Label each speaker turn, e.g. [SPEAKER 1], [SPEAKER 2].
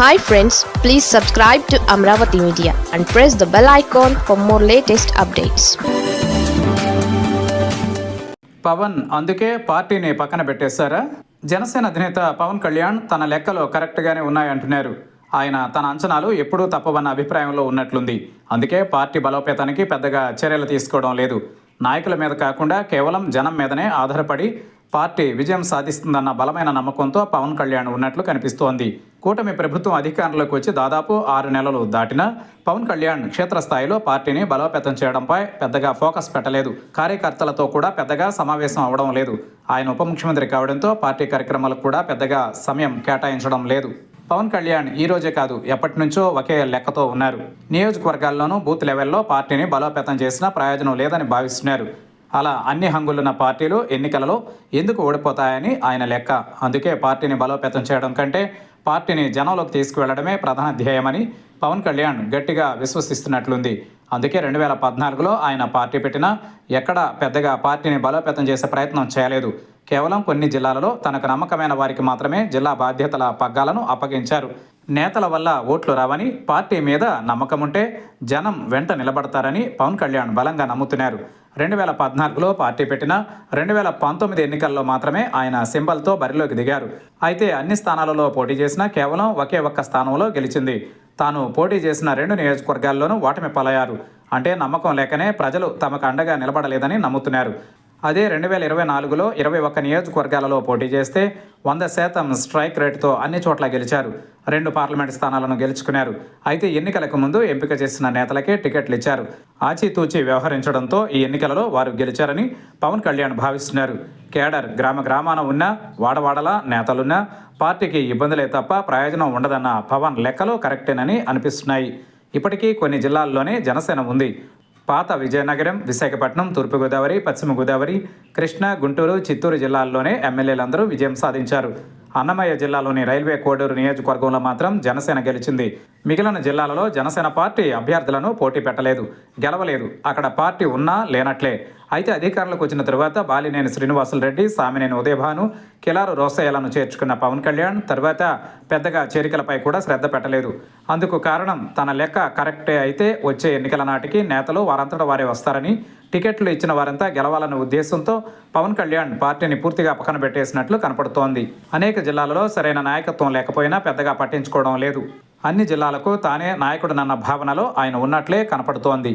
[SPEAKER 1] Hi friends please subscribe to Amaravati media and press the bell icon for more latest updates
[SPEAKER 2] Pawan అందుకే పార్టీని పక్కన పెట్టేశారా? జనసేన అధినేత పవన్ కళ్యాణ్ తన లెక్కలు కరెక్ట్గానే ఉన్నాయంటున్నారు. ఆయన తన అంచనాలు ఎప్పుడూ తప్పవన్న అభిప్రాయంలో ఉన్నట్లుంది. అందుకే పార్టీ బలోపేతానికి పెద్దగా చర్యలు తీసుకోవడం లేదు. నాయకుల మీద కాకుండా కేవలం జనం మీదనే ఆధారపడి పార్టీ విజయం సాధిస్తుందన్న బలమైన నమ్మకంతో పవన్ కళ్యాణ్ ఉన్నట్లు కనిపిస్తోంది. కూటమి ప్రభుత్వం అధికారంలోకి వచ్చి దాదాపు ఆరు నెలలు దాటినా పవన్ కళ్యాణ్ క్షేత్రస్థాయిలో పార్టీని బలోపేతం చేయడంపై పెద్దగా ఫోకస్ పెట్టలేదు. కార్యకర్తలతో కూడా పెద్దగా సమావేశం అవడం లేదు. ఆయన ఉప ముఖ్యమంత్రి కావడంతో పార్టీ కార్యక్రమాలకు కూడా పెద్దగా సమయం కేటాయించడం లేదు. పవన్ కళ్యాణ్ ఈ రోజే కాదు ఎప్పటి నుంచో ఒకే లెక్కతో ఉన్నారు. నియోజకవర్గాల్లోనూ బూత్ లెవెల్లో పార్టీని బలోపేతం చేసినా ప్రయోజనం లేదని భావిస్తున్నారు. అలా అన్ని హంగులున్న పార్టీలు ఎన్నికలలో ఎందుకు ఓడిపోతాయని ఆయన లెక్క. అందుకే పార్టీని బలోపేతం చేయడం కంటే పార్టీని జనంలోకి తీసుకువెళ్ళడమే ప్రధాన ధ్యేయమని పవన్ కళ్యాణ్ గట్టిగా విశ్వసిస్తున్నట్లుంది. అందుకే రెండు వేల పద్నాలుగులో ఆయన పార్టీ పెట్టినా ఎక్కడా పెద్దగా పార్టీని బలోపేతం చేసే ప్రయత్నం చేయలేదు. కేవలం కొన్ని జిల్లాలలో తనకు నమ్మకమైన వారికి మాత్రమే జిల్లా బాధ్యతల పగ్గాలను అప్పగించారు. నేతల వల్ల ఓట్లు రావని పార్టీ మీద నమ్మకం ఉంటే జనం వెంట నిలబడతారని పవన్ కళ్యాణ్ బలంగా నమ్ముతున్నారు. రెండు వేల పద్నాలుగులో పార్టీ పెట్టిన రెండు వేల పంతొమ్మిది ఎన్నికల్లో మాత్రమే ఆయన సింబల్తో బరిలోకి దిగారు. అయితే అన్ని స్థానాలలో పోటీ చేసినా కేవలం ఒకే ఒక్క స్థానంలో గెలిచింది. తాను పోటీ చేసిన రెండు నియోజకవర్గాల్లోనూ ఓటమి పలయారు అంటే నమ్మకం లేకనే ప్రజలు తమకు అండగా నిలబడలేదని నమ్ముతున్నారు. అదే రెండు వేల ఇరవై నాలుగులో ఇరవై ఒక్క నియోజకవర్గాలలో పోటీ చేస్తే వంద శాతం స్ట్రైక్ రేటుతో అన్ని చోట్ల గెలిచారు. రెండు పార్లమెంట్ స్థానాలను గెలుచుకున్నారు. అయితే ఎన్నికలకు ముందు ఎంపిక చేసిన నేతలకే టికెట్లు ఇచ్చారు. ఆచితూచి వ్యవహరించడంతో ఈ ఎన్నికలలో వారు గెలిచారని పవన్ కళ్యాణ్ భావిస్తున్నారు. కేడర్ గ్రామ గ్రామాన ఉన్న వాడవాడల నేతలున్నా పార్టీకి ఇబ్బందులే తప్ప ప్రయోజనం ఉండదన్న పవన్ లెక్కలు కరెక్టేనని అనిపిస్తున్నాయి. ఇప్పటికీ కొన్ని జిల్లాల్లోనే జనసేన ఉంది. పాత విజయనగరం విశాఖపట్నం తూర్పుగోదావరి పశ్చిమ గోదావరి కృష్ణా గుంటూరు చిత్తూరు జిల్లాల్లోనే ఎమ్మెల్యేలందరూ విజయం సాధించారు. అన్నమయ్య జిల్లాలోని రైల్వే కోడూరు నియోజకవర్గంలో మాత్రం జనసేన గెలిచింది. మిగిలిన జిల్లాలలో జనసేన పార్టీ అభ్యర్థులను పోటీ పెట్టలేదు గెలవలేదు. అక్కడ పార్టీ ఉన్నా లేనట్లే. అయితే అధికారంలోకి వచ్చిన తరువాత బాలినేని శ్రీనివాసులు రెడ్డి సామినేని ఉదయభాను కిలారు రోసయ్యలను చేర్చుకున్న పవన్ కళ్యాణ్ తర్వాత పెద్దగా చేరికలపై కూడా శ్రద్ధ పెట్టలేదు. అందుకు కారణం తన లెక్క కరెక్టే అయితే వచ్చే ఎన్నికల నాటికి నేతలు వారంతట వారే వస్తారని టికెట్లు ఇచ్చిన వారంతా గెలవాలన్న ఉద్దేశంతో పవన్ కళ్యాణ్ పార్టీని పూర్తిగా పక్కన పెట్టేసినట్లు కనపడుతోంది. అనేక జిల్లాలలో సరైన నాయకత్వం లేకపోయినా పెద్దగా పట్టించుకోవడం లేదు. అన్ని జిల్లాలకు తానే నాయకుడనన్న భావనలో ఆయన ఉన్నట్లే కనపడుతోంది.